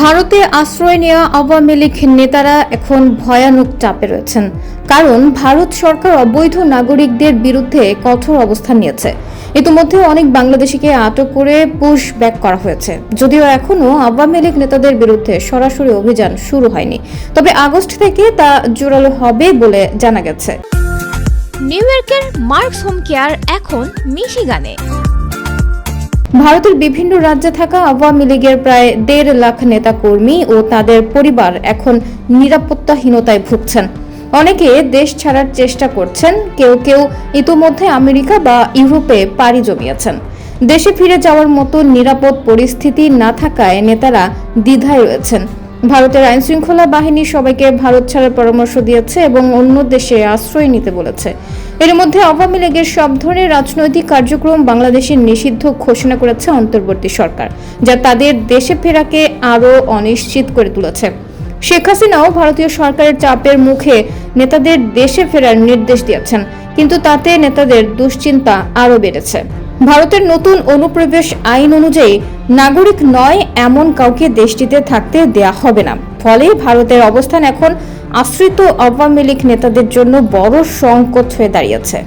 ভারতে আশ্রয় নেওয়া আওয়ামী লীগ নেতারা এখন ভয়ানক চাপে রয়েছেন। কারণ ভারত সরকার অবৈধ নাগরিকদের বিরুদ্ধে কঠোর অবস্থান নিয়েছে। ইতিমধ্যে অনেক বাংলাদেশিকে আটক করে পুশ ব্যাক করা হয়েছে। যদিও এখনও আওয়ামী লীগ নেতাদের বিরুদ্ধে সরাসরি অভিযান শুরু হয়নি। তবে আগস্ট থেকে তা জোরালো হবে বলে জানা গেছে। নিউ ইয়র্কের মার্কস হোম কেয়ার এখন মিশিগানে। ভারতের বিভিন্ন রাজ্যে থাকা আওয়ামী লীগের প্রায় দেড় লাখ নেতাকর্মী ও তাদের পরিবার এখন নিরাপত্তাহীনতায় ভুগছেন। অনেকে দেশ ছাড়ার চেষ্টা করছেন, কেউ কেউ ইতোমধ্যে আমেরিকা বা ইউরোপে পাড়ি জমিয়েছেন। দেশে ফিরে যাওয়ার মতো নিরাপদ পরিস্থিতি না থাকায় নেতারা দ্বিধায় রয়েছেন। ভারতের আইনশৃঙ্খলা বাহিনী সবাইকে ভারত ছাড়ার পরামর্শ দিয়েছে এবং অন্য দেশে আশ্রয় নিতে বলেছে। এর মধ্যে আওয়ামী লীগের সব ধরনের রাজনৈতিক কার্যক্রম বাংলাদেশের নিষিদ্ধ ঘোষণা করেছে অন্তর্বর্তী সরকার, যা তাদের দেশে ফেরাকে আরও অনিশ্চিত করে তুলেছে। শেখ হাসিনাও ভারতীয় সরকারের চাপের মুখে নেতাদের দেশে ফেরার নির্দেশ দিয়েছেন, কিন্তু তাতে নেতাদের দুশ্চিন্তা আরও বেড়েছে। ভারতের নতুন অনুপ্রবেশ আইন অনুযায়ী নাগরিক নয়, এমন কাউকে দেশটিতে থাকতে দেয়া হবে না। ফলে ভারতের অবস্থান এখন আশ্রিত আওয়ামী লীগ নেতাদের জন্য বড় সংকট হয়ে দাঁড়িয়েছে।